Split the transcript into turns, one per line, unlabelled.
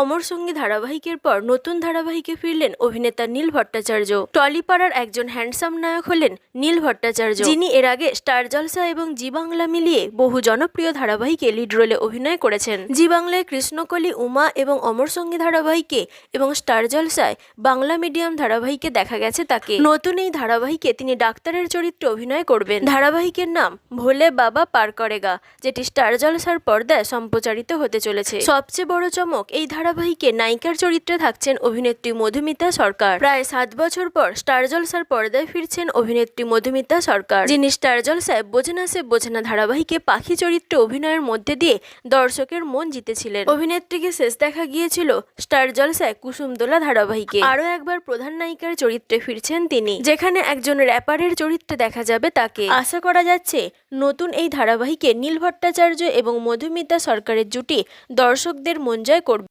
অমর সঙ্গী ধারাবাহিকের পর নতুন ধারাবাহিকে ফিরলেন অভিনেতা নীল ভট্টাচার্য। টলিপাড়ার একজন হ্যান্ডসাম নায়ক হলেন নীল ভট্টাচার্য। যিনি এর আগে স্টার জলসা এবং জি বাংলা মিলিয়ে বহু জনপ্রিয় ধারাবাহিকে লিড রোলে অভিনয় করেছেন। জি বাংলায় কৃষ্ণকলি, উমা এবং অমর সঙ্গী ধারাবাহিকে এবং স্টার জলসায় বাংলা মিডিয়াম ধারাবাহিকে দেখা গেছে তাকে। নতুন এই ধারাবাহিকে তিনি ডাক্তারের চরিত্রে অভিনয় করবেন। ধারাবাহিকের নাম ভোলে বাবা পার করেগা, যেটি স্টার জলসার পর্দায় সম্প্রচারিত হতে চলেছে। সবচেয়ে বড় চমক এই ধারাবাহিকে নায়িকার চরিত্রে থাকছেন অভিনেত্রী মধুমিতা সরকার। প্রায় সাত বছর পর স্টার জলসার পর্দায় ফিরছেন অভিনেত্রী মধুমিতা সরকার। যিনি স্টার জলসায় বোঝে না সে বোঝে না ধারাবাহিকে পাখি চরিত্রে অভিনয়ের মধ্যে দিয়ে দর্শকের মন জিতেছিলেন। অভিনেত্রীকে শেষ দেখা গিয়েছিল স্টার জলসায় কুসুমদোলা ধারাবাহিকে। আরও একবার প্রধান নায়িকার চরিত্রে ফিরছেন তিনি, যেখানে একজন র্যাপারের চরিত্রে দেখা যাবে তাকে। আশা করা যাচ্ছে, নতুন এই ধারাবাহিকে নীল ভট্টাচার্য এবং মধুমিতা সরকারের জুটি দর্শকদের মন জয় করবে।